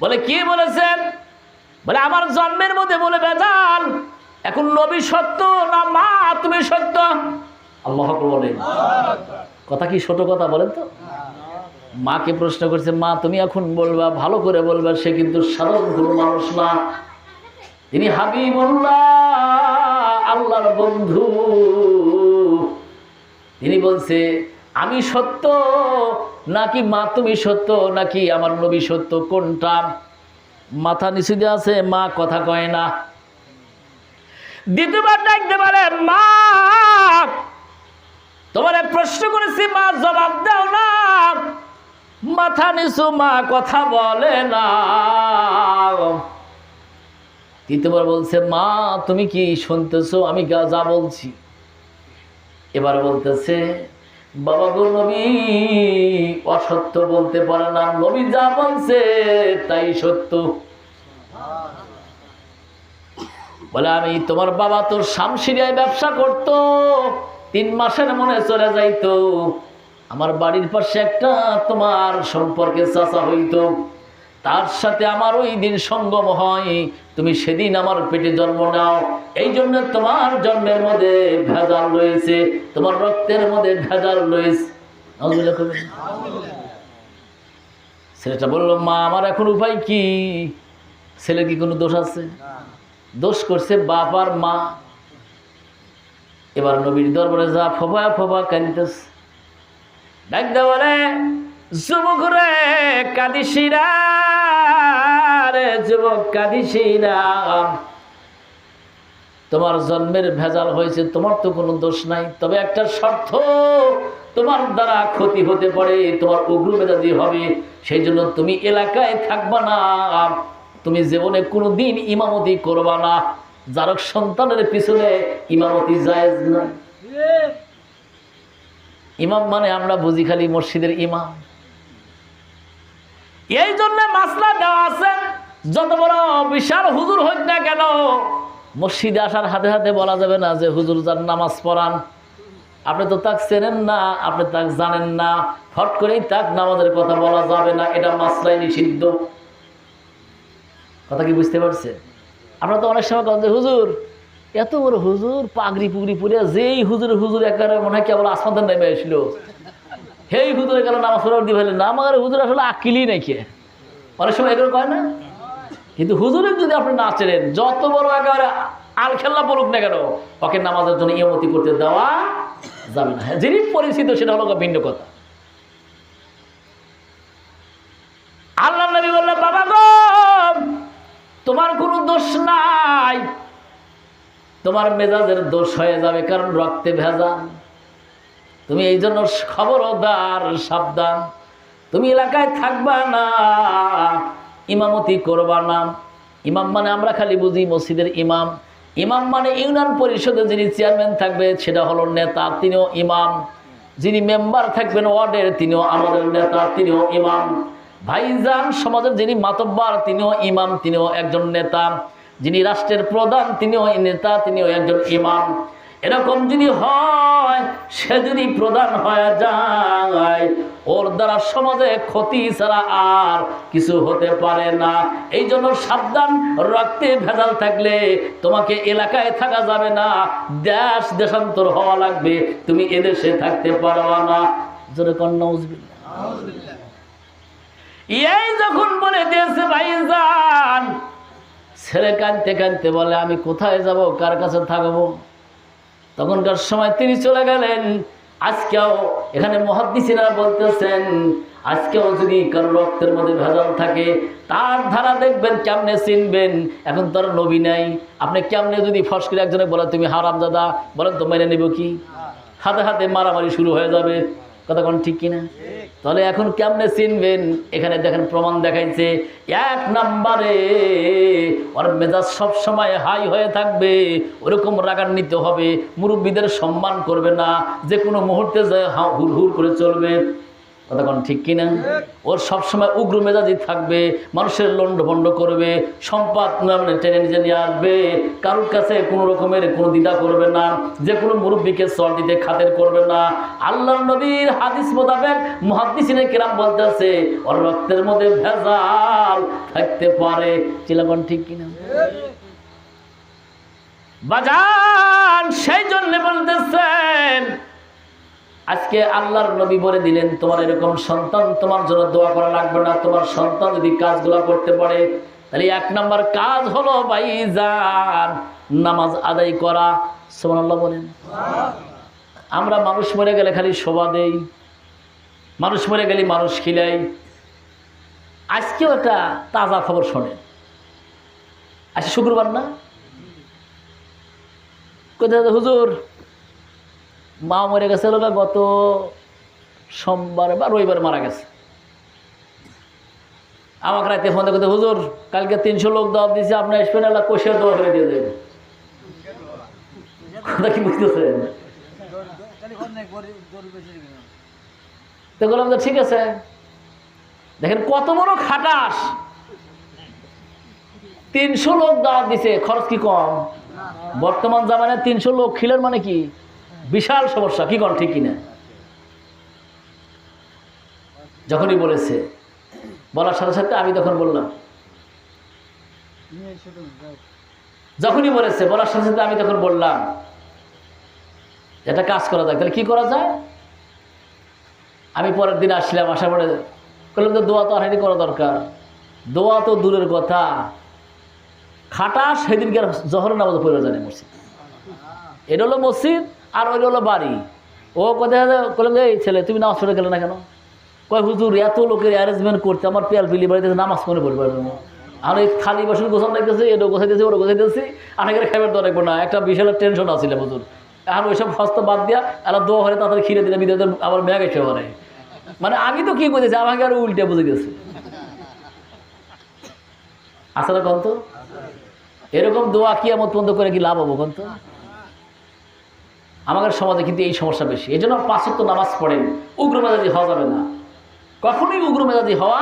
বলে, কি বলেছেন? বলে, আমার জন্মের মধ্যে বলে বেজাল এখন নবী সত্য না মা? তুমি সত্য? আল্লাহ বলে, কথা কি ছোট কথা বলেন তো? মাকে প্রশ্ন করছে, মা, তুমি এখন বলবা, ভালো করে বলবা, সে কিন্তু সাধারণ কোনো মানুষ না। তিনি হাবিবুল্লাহ, আল্লাহর বন্ধু। তিনি বলছে আমি সত্য? নাকি মা তুমি সত্য? নাকি আমার নবী সত্য? কোনটা? মাথা নিচু আছে, মা কথা কয় না। দ্বিতীয়বার ডাকতে পারে মা! তোমারে প্রশ্ন করেছি, মা, জবাব দাও না। মাথা নিচু, মা কথা বলে না। তৃতীয়বার বলছে, মা, তুমি কি শুনতেছো? আমি যা বলছি। এবার বলতেছে বাবা গো নবী, অসত্য বলতে পারে না। নবী যা বলছে, তাই সত্য। বলে, আমি তোমার বাবা তোর শামসিরিয়ায় ব্যবসা করত, তিন মাসের মনে চলে যাইতো। আমার বাড়ির পাশে একটা তোমার সম্পর্কে চাচা হইতো। তার সাথে আমার ওই দিন সঙ্গম হয়। তুমি সেদিন আমার পেটে জন্ম নাও। এই জন্য তোমার জন্মের মধ্যে ভেজাল রয়েছে। তোমার রক্তের মধ্যে ভেজাল রয়েছে। ছেলেটা বলল, মা, আমার এখন উপায় কি? ছেলে কি কোনো দোষ আছে? দোষ করছে বাপ আর মা। এবার নবীর দরবারে যা ফোবা ফোবা কান্দিতেস ডাকতে বলে যুবক রে, কাঁদিসিরা? রে যুবক কাঁদিসিরা তোমার জন্মের ভেজাল হয়েছে তোমার তো কোনো দোষ নাই। তবে একটা শর্ত তোমার দ্বারা ক্ষতি হতে পারে তোমার উগ্র মেজাজি হবে সেই জন্য তুমি এলাকায় থাকবা না। তুমি জীবনে কোনো দিন ইমামতি করবা না। যার সন্তানের পিছনে ইমামতি জায়েজ না ইমাম মানে আমরা বুঝি খালি মসজিদের ইমাম। এই জন্য মাসলা দেওয়া আছে, যত বড় বিশাল হুজুর হোক না কেন, মসজিদে আসার হাতে হাতে বলা যাবে না যে, হুজুর যার নামাজ পড়ান। আপনি তো তাক চেনেন না, আপনি তাক জানেন না ফট করেই তাক নামাজের কথা বলা যাবে না, এটা মাসলাই নিষিদ্ধ। কথা কি বুঝতে পারছে আমরা তো অনেক সময় কন যে, হুজুর, এত বড় হুজুর পাগড়ি পুগড়ি পরে যেই হুজুর হুজুর একেবারে মনে হয় কেবল আসমানের নেমে আসলো। হেই হুজুর এখানে নামাজ পড়ার দিয়ে ফেলে না। আমার হুজুর আসলে আকিলই নাকি অনেক সময় এগুলো কয় না? কিন্তু হুজুরের যদি আপনি না চেনেন যত বড় একেবারে আল খেল্লা বলুক না কেন ওকে নামাজের জন্য ইয়মতি করতে দেওয়া যাবে না। হ্যাঁ, যিনি পরিচিত সেটা হলো ভিন্ন কথা। আল্লাহ নবী বললেন বাবা গো তোমার কোনো দোষ নাই। তোমার মেজাজের দোষ হয়ে যাবে কারণ রক্তে ভেজা। তুমি এই জন্য খবরদার, সাবধান। তুমি এলাকায় থাকবা না, ইমামতি করবা না। ইমাম মানে আমরা খালি বুঝি মসজিদের ইমাম। ইমাম মানে ইউনিয়ন পরিষদে যিনি চেয়ারম্যান থাকবে, সেটা হলো নেতা, তিনিও ইমাম। যিনি মেম্বার থাকবেন ওয়ার্ডের, তিনিও আমাদের নেতা, তিনিও ইমাম। ভাইজান সমাজের যিনি মাতব্বার, তিনিও ইমাম, তিনিও একজন নেতা। যিনি রাষ্ট্রের প্রধান, তিনিও নেতা, তিনিও একজন ইমাম। এরকম যদি হয়, সে যদি প্রধান হয়ে যায়, ওর দ্বারা সমাজে ক্ষতি ছাড়া আর কিছু হতে পারে না। এই জন্য সাবধান, রক্তে ভেজাল থাকলে তোমাকে এলাকায় থাকা যাবে না, দেশ দেশান্তর হওয়া লাগবে, তুমি এদেশে থাকতে পারবা না। জোরে কন্যা এই যখন বলে দিয়েছে ভাইজান, ছেলে কানতে কানতে বলে, আমি কোথায় যাব, কার কাছে থাকব? তখনকার সময় তিনি চলে গেলেন। আজকেও এখানে মহাদিসিরা বলতেছেন, আজকেও যদি কারও রক্তের মধ্যে ভেজাল থাকে, তার ধারা দেখবেন, কেমনে চিনবেন? এখন তার নবী নাই। আপনি কেমনে যদি ফস করে একজনে বলেন, তুমি হারাম দাদা বলেন তো মেনে নেব কি? হাতে হাতে মারামারি শুরু হয়ে যাবে। কথা কোন ঠিক কিনা? তাহলে এখন কেমনে চিনবেন? এখানে দেখেন প্রমাণ দেখাইছে, এক নাম্বারে ওর মেজাজ সবসময় হাই হয়ে থাকবে, ওরকম রাগান্বিত হবে, মুরব্বীদের সম্মান করবে না, যে কোনো মুহূর্তে যায় হুড় হুর করে চলবে। কথা ঠিক কিনা? ওর সবসময় উগ্র মেজাজি থাকবে, মানুষের লন্ড ভন্ড করবে সম্পদ মানে টেনে নিজে নিয়ে আসবে, কারোর কাছে কোনো রকমের কোনো দ্বিধা করবে না, যে কোনো মুরব্বীকে সল দিতে খাতের করবে না। আল্লাহ নবীর হাদিস মোতাবেক মহাদিসিনে কেরাম বলতেছে, ওর রক্তের মধ্যে ভেজাল থাকতে পারে। চিলাগন ঠিক কিনা? বাজান, সেই জন্য বলতেছেন আজকে আল্লাহর নবী বলে দিলেন, তোমার এরকম সন্তান তোমার জন্য দোয়া করা লাগবে না। তোমার সন্তান যদি কাজগুলো করতে পারে, তাহলে এক নম্বর কাজ হলো ভাইজান, নামাজ আদায় করা। সুবহানাল্লাহ বলেন। আমরা মানুষ মরে গেলে খালি শোভা দেই, মানুষ মরে গেলে মানুষ খিলাই। আজকেও একটা তাজা খবর শোনেন। আজকে শুক্রবার না? কোথায় হুজুর? মা মরে গেছে লোক গত সোমবার বা রবিবার মারা গেছে। আমাকে রাতে ফোন করতে, হুজুর, কালকে তিনশো লোক দাওয়াত দিয়েছে, আপনি আসবেন এলা কষিয়া দোয়া করে দিয়ে দেবেন কথা কি বুঝতেছেন? তো ঠিক আছে। দেখেন কত বড় খাটাস। তিনশো লোক দাওয়াত দিছে, খরচ কি কম? বর্তমান জামানে তিনশো লোক, খিলের মানে কি? বিশাল সমস্যা, কি কন ঠিক কিনা? যখনই বলেছে, বলার সাথে সাথে আমি তখন বললাম। যখনই বলেছে, বলার সাথে সাথে আমি তখন বললাম এটা কাজ করা যায়। তাহলে কি করা যায়? আমি পরের দিন আসলাম, আসার পরে বললাম যে দোয়া তো আর করা দরকার। দোয়া তো দূরের কথা। খাটা সেদিনকে জহর নামাজ পড়ে জানে মসজিদ। এটা হলো মসজিদ আর ওই হলো বাড়ি। ও কোথায় বললাম এই ছেলে, তুমি নামাজ পড়ে গেলে না কেন? কয়, হুজুর, এত লোকের অ্যারেঞ্জমেন্ট করতে আমার পেয়াল পিলি বাড়িতে নামাজ পড়ে পড়ে পারব না। আর এই খালি বাসন গোছান লাগতেছে এটা গোছাইতেছি ওটা গোছাইতেছি অনেকের খাবার তো রাখব না। একটা বিশাল টেনশন আছিল হুজুর। এখন ওইসব হস্ত বাদ দিয়া এলা দোয়া হলে তাড়াতাড়ি খিরে দিলে বিদ্যাদের আবার ব্যাগ এসে পারে মানে আমি তো কি করেছি আমাকে আরও উল্টে বুঝে গেছে। আসলে কন্ত? এরকম দোয়া কি এমন পর্যন্ত করে কি লাভ হব কন্ত? আমাদের সমাজে কিন্তু এই সমস্যা বেশি। এই জন্য পাঁচত্ব নামাজ পড়েন উগ্র মেজাজি হওয়া যাবে না। কখনোই উগ্র মেজাজি হওয়া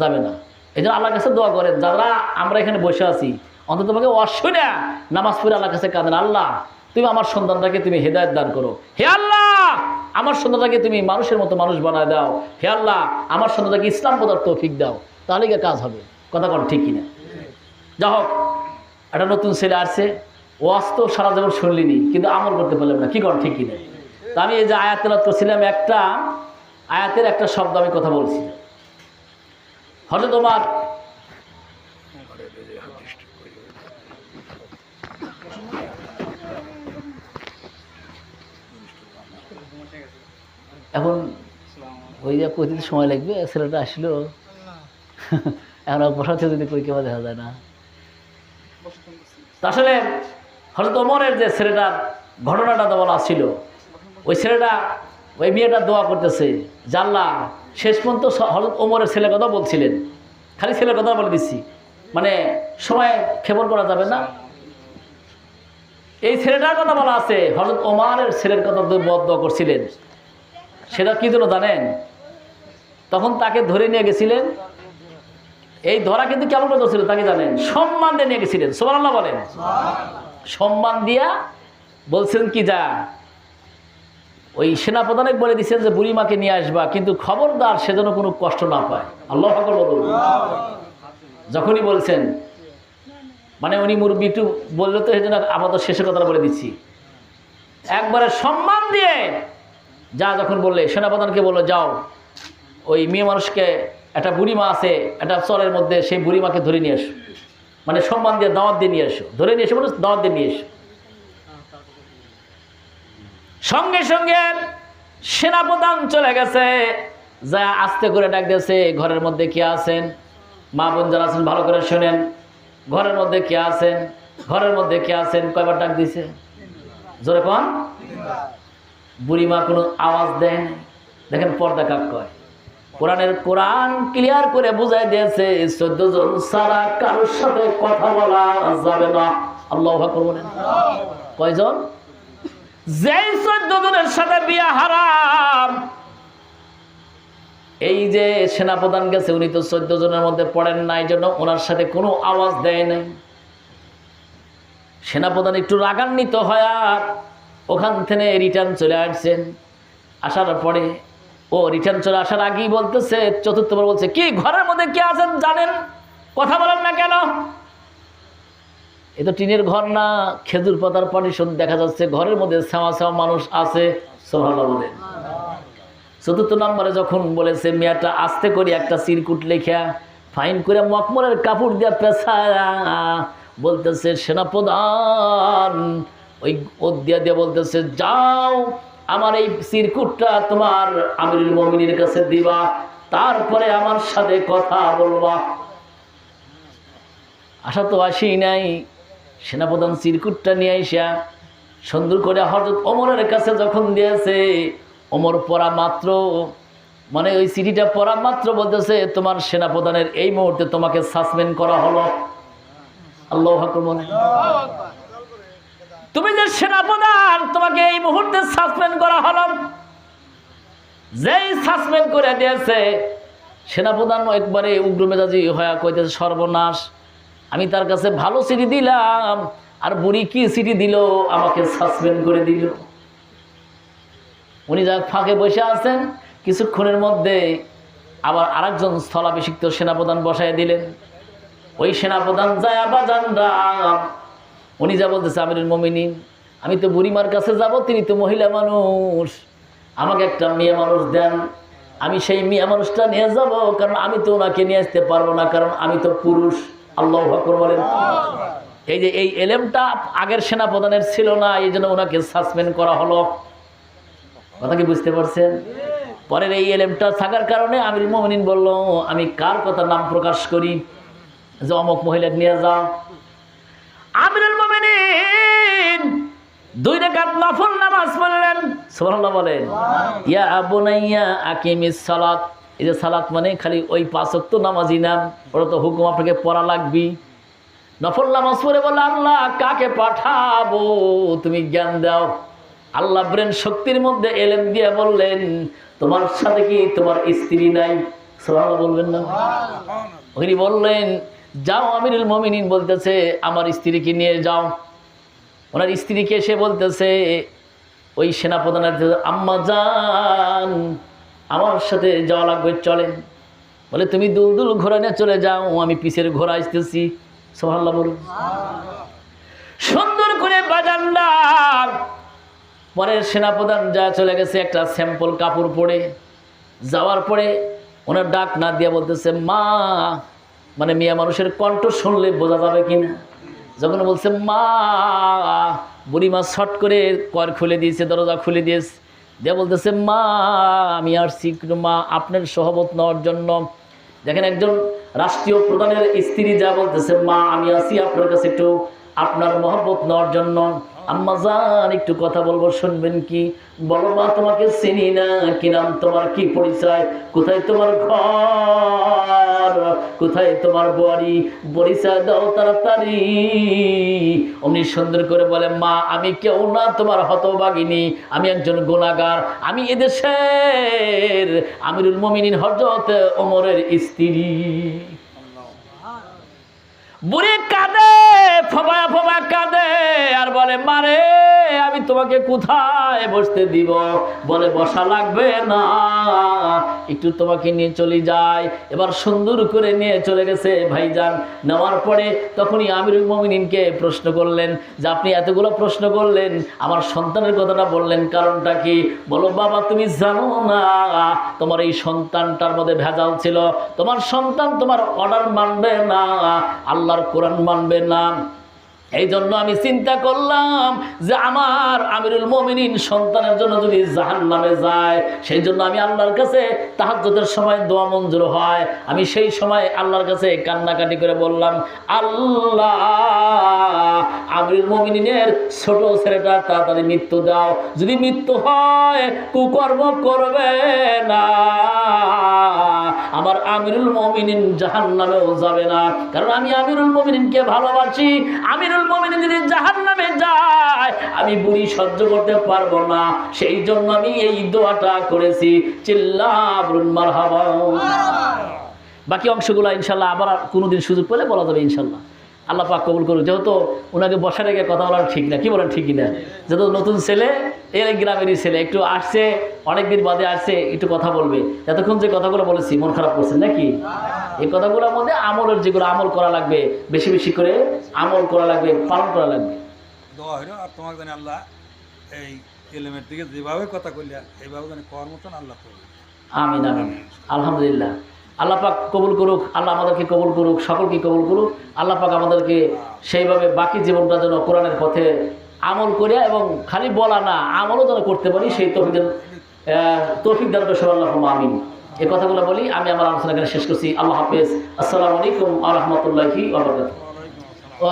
যাবে না। এই জন্য আল্লাহর কাছে দোয়া করেন, যারা আমরা এখানে বসে আছি, অন্তত তোমাকে অশ্বনা নামাজ পড়ে আল্লাহর কাছে কাঁদেন, আল্লাহ, তুমি আমার সন্তানটাকে তুমি হেদায়ত দান করো। হে আল্লাহ, আমার সন্তানটাকে তুমি মানুষের মতো মানুষ বানায় দাও। হে আল্লাহ, আমার সন্তানটাকে ইসলাম বোধার তৌফিক দাও। তাহলে কাজ হবে? কথা কন ঠিক কিনা? যা হোক একটা নতুন ছেলে আসছে। ও তো সারা জীবন শুনলিনি কিন্তু আমল করতে পারলাম না কি কর ঠিক কিনা? তা আমি এই যে আয়াত তেলাত করছিলাম একটা আয়াতের একটা শব্দ আমি কথা বলছি। হয়তো তোমার এখন ওই যে কই সময় লাগবে ছেলেটা আসলো। এখন আর বসাতে যদি কই কেউ দেখা যায় না। আসলে হজরত ওমরের যে ছেলেটার ঘটনাটা বলা ছিল। ওই ছেলেটা, ওই মেয়েটা দোয়া করতেছে জানলা শেষ পর্যন্ত হজরত ওমরের ছেলের কথা বলছিলেন। খালি ছেলের কথা বলে দিচ্ছি। মানে সময় ক্ষেপণ করা যাবে না? এই ছেলেটার কথা বলা আছে হজরত ওমারের ছেলের কথা বদ দোয়া করছিলেন। সেটা কি জন্য জানেন? তখন তাকে ধরে নিয়ে গেছিলেন। এই ধরা কিন্তু কেমন করে ধরছিল তাকে জানেন? সম্মান দিয়ে নিয়ে গেছিলেন। সোমান বলেন। সম্মান দিয়া বলছেন কি যা? ওই সেনাপ্রধানে বলে দিচ্ছেন যে, বুড়িমাকে নিয়ে আসবা, কিন্তু খবরদার সে যেন কোনো কষ্ট না পায়। আল্লাহ বলুন। যখনই বলছেন মানে উনি মুরব্বী একটু বললে তো এই জন্য আপাতত শেষের কথাটা বলে দিচ্ছি। একবারে সম্মান দিয়ে যা যখন বললে, সেনাপ্রধানকে বলল, যাও, ওই মেয়ে মানুষকে, একটা বুড়িমা আছে, একটা চরের মধ্যে, সেই বুড়িমাকে ধরে নিয়ে এসো মানে সম্মান দিয়ে দাওয়াত দিয়ে নিয়ে এসো। ধরে নিয়ে এসো মানে দাওয়াত দিয়ে নিয়ে এসো। সঙ্গে সঙ্গে সেনাপ্রধান চলে গেছে। যা আস্তে করে ডাক দিয়েছে, ঘরের মধ্যে কে আছেন? মা বোন যারা আছেন, ভালো করে শোনেন। ঘরের মধ্যে কে আছেন? ঘরের মধ্যে কে আছেন? কয়বার ডাক দিছে জোরে কন। বুড়িমা কোনো আওয়াজ দেয় দেখেন পর্দা কাক কয়। কোরআনের কোরআন ক্লিয়ার করে বুঝাই দিয়েছে, চোদ্দ জন সারা কারোর সাথে কথা বলা যাবে না। আল্লাহ বলেন। কয়জন? যেই চোদ্দ জনের সাথে বিয়া হারাম, এই যে সেনাপ্রধান গেছে, উনি তো চোদ্দ জনের মধ্যে পড়েন নাই জন্য ওনার সাথে কোনো আওয়াজ দেয় নাই। সেনাপ্রধান একটু রাগান্বিত হয় আর ওখান থেকে রিটার্ন চলে আসছেন। আসার পরে ও রিটার্ন চলে আসার আগেই বলতেছে, চতুর্থবার বলছে, কি ঘরের মধ্যে কে আছেন জানেন? কথা বলেন না কেন? এ তো টিনের ঘর না, খেজুর পাতার পার্টিশন দেখা যাচ্ছে, ঘরের মধ্যে সেমা সেমা মানুষ আছে সোহানা বলেন চতুর্থ নম্বরে যখন বলেছে, মেয়েটা আস্তে করে একটা সিরকুট লেখা ফাইন করে মকমলের কাপড় দিয়া পেশা বলতেছে, সেনাপ্রধান। ওই দিয়া দিয়ে বলতেছে, যাও আমার এই সিরকুটটা তোমার আমিরুল মমিনের কাছে দিবা, তারপরে আমার সাথে কথা বলবা। আশা তো আসি নাই, সেনাপ্রধান চিরকুটটা নিয়ে আইসা সুন্দর করে হজরত অমরের কাছে যখন দিয়েছে অমর পড়া মাত্র মানে ওই চিঠিটা পড়া মাত্র বলতেছে, তোমার সেনাপ্রধানের এই মুহূর্তে তোমাকে সাসপেন্ড করা হলো। আল্লাহ মনে তুমি যে সেনাপ্রধান, তোমাকে এই মুহূর্তে সাসপেন্ড করা হলো। যেই সাসপেন্ড করে দিয়েছে, সেনাপ্রধান একবারে উগ্র মেজাজি হয়ে কইতেছে, সর্বনাশ, আমি তার কাছে ভালো সিটি দিলাম, আর বুড়ি কি সিটি দিল, আমাকে সাসপেন্ড করে দিল। উনি যা ফাঁকে বসে আছেন, কিছুক্ষণের মধ্যে আবার আরেকজন স্থলাভিষিক্ত সেনাপ্রধান বসায় দিলেন। ওই সেনাপ্রধান যায় আবার যান রাম উনি যা বলতেছে, আমিরুল মমিনিন, আমি তো বুড়িমার কাছে যাব, তিনি তো মহিলা মানুষ। আমাকে একটা মেয়ে মানুষ দেন, আমি সেই মেয়ে মানুষটা নিয়ে যাব, কারণ আমি তো ওনাকে নিয়ে আসতে পারব না, কারণ আমি তো পুরুষ। আল্লাহ আকবর বলেন। এই যে এই এলেমটা আগের সেনাপ্রধানের ছিল না, এই জন্য ওনাকে সাসপেন্ড করা হলো। কথা কি বুঝতে পারছেন? পরের এই এলেমটা থাকার কারণে আমির মোমিনিন বলল, আমি কার কথা নাম প্রকাশ করি? যে অমক মহিলা নিয়ে যাও। দুই রেখাত নফল নামাজ পড়লেন। সুবহানাল্লাহ বলেন ইয়া আবুনাইয়া আকিমিস সালাত। এই যে সালাত মানে খালি ওই পাঁচক্ত নামাজি নাম ওটা তো হুকুম আপনাকে পড়া লাগবি। নফল নামাজ পড়ে বলে আল্লাহ কাকে পাঠাবো? তুমি জ্ঞান দাও। আল্লাহ ব্রেন শক্তির মধ্যে এলেন দিয়ে বললেন তোমার সাথে কি তোমার স্ত্রী নাই? সোহানা বলবেন না। উনি বললেন যাও আমিরুল মমিনিন বলতেছে আমার স্ত্রীকে নিয়ে যাও। ওনার স্ত্রীকে এসে বলতেছে, ওই সেনাপ্রধানের আম্মা যান আমার সাথে যাওয়া লাগবে, চলেন। বলে, তুমি দুল দুল ঘোরা নিয়ে চলে যাও, আমি পিছের ঘোরা আসতেছি। সোহাল্লা বলুন। সুন্দর করে বাজান্ডার পরের সেনাপ্রধান যা চলে গেছে, একটা স্যাম্পল কাপড় পরে। যাওয়ার পরে ওনার ডাক না দিয়ে বলতেছে, মা মানে মিয়া মানুষের কণ্ঠ শুনলে বোঝা যাবে কিনা? যখন বলছে, মা, বুড়ি মা শট করে কর খুলে দিয়েছে, দরজা খুলে দিয়েছে। দিয়ে বলতেছে, মা, আমি আর শিখ মা, আপনার সহবত নেওয়ার জন্য। দেখেন একজন রাষ্ট্রীয় প্রধানের স্ত্রী যা বলতেছে, মা, আমি আসি আপনার কাছে একটু আপনার মহব্বত নেওয়ার জন্য। আম্মা যান একটু কথা বলব, শুনবেন কি? বলো মা, তোমাকে চিনি না? কি নাম তোমার? কি পরিচয়? কোথায় তোমার ঘর? কোথায় তোমার বাড়ি? পরিচয় দাও তাড়াতাড়ি। অমনি সুন্দর করে বলে, মা, আমি কেউ না, তোমার হতবাগিনী আমি একজন গুণাগার। আমি এদেশের আমিরুল মমিনিন হজরত ওমরের স্ত্রী। বুড়ি কাঁদে। ফবা ফবা কাঁদে আর বলে, মারে, আমি তোমাকে কোথায় বসতে দিব? বলে, বসা লাগবে না, একটু তোমাকে নিয়ে চলে যাই। এবার সুন্দর করে নিয়ে চলে গেছে ভাইজান। নেওয়ার পরে তখনই আমিরুল মমিনিনকে প্রশ্ন করলেন যে, আপনি এতগুলো প্রশ্ন করলেন, আমার সন্তানের কথাটা বললেন, কারণটা কি? বলো, বাবা, তুমি জানো না, তোমার এই সন্তানটার মধ্যে ভেজাল ছিল। তোমার সন্তান তোমার অর্ডার মানবে না, আল্লাহর কোরআন মানবে না। এই জন্য আমি চিন্তা করলাম যে আমার আমিরুল মমিনিন সন্তানের জন্য যদি জাহান নামে যায়, সেই জন্য আমি আল্লাহর কাছে তাহাজ্জুদের সময় দোয়া মঞ্জুর হয়। আমি সেই সময় আল্লাহর কাছে কান্নাকাটি করে বললাম, আল্লাহ, আমিরুল মমিনিনের ছোট ছেলেটা তাড়াতাড়ি মৃত্যু দাও। যদি মৃত্যু হয়, কুকর্ম করবে না। আমার আমিরুল মমিনিন জাহান নামেও যাবে না। কারণ আমি আমিরুল মমিনিনকে ভালোবাসি। আমিরুল আমিরুল মোমিনিন যদি জাহান নামে যায় আমি বুড়ি সহ্য করতে পারব না। সেই জন্য আমি এই দোয়াটা করেছি। চিল্লা মারহাবা। বাকি অংশগুলো ইনশাল্লাহ আবার কোনোদিন সুযোগ পেলে বলা যাবে ইনশাল্লাহ। আল্লাহ পাক কবুল করুক। যেহেতু ওনাকে বসা রেখে কথা বলার ঠিক না কি বলেন ঠিকই না? যেহেতু নতুন ছেলে এর গ্রামেরই ছেলে একটু আসছে অনেকদিন বাদে আসছে একটু কথা বলবে। এতক্ষণ যে কথাগুলো বলেছি মন খারাপ করছেন নাকি? এই কথাগুলোর মধ্যে আমলের যেগুলো আমল করা লাগবে বেশি বেশি করে আমল করা লাগবে পালন করা লাগবে। দোয়া হইল আর তোমাকে জানি আল্লাহ এই এলেমের দিকে যেভাবে কথা কইলা এইভাবে জানি আল্লাহ করবে আমিন আমিন। আলহামদুলিল্লাহ। আল্লাহ পাক কবুল করুক, আল্লাহ আমাদেরকে কবুল করুক, সকলকে কবুল করুক, আল্লাহ পাক আমাদেরকে সেইভাবে বাকি জীবনটা যেন কোরআনের পথে আমল করিয়া এবং খালি বলা না, আমলও যেন করতে পারি, সেই তৌফিক তফিক দান করে আল্লাহ আমিন। এই কথাগুলো বলি, আমি আমার আলোচনা এখানে শেষ করছি। আল্লাহ হাফেজ। আসসালামু আলাইকুম আ রহমতুল্লাহি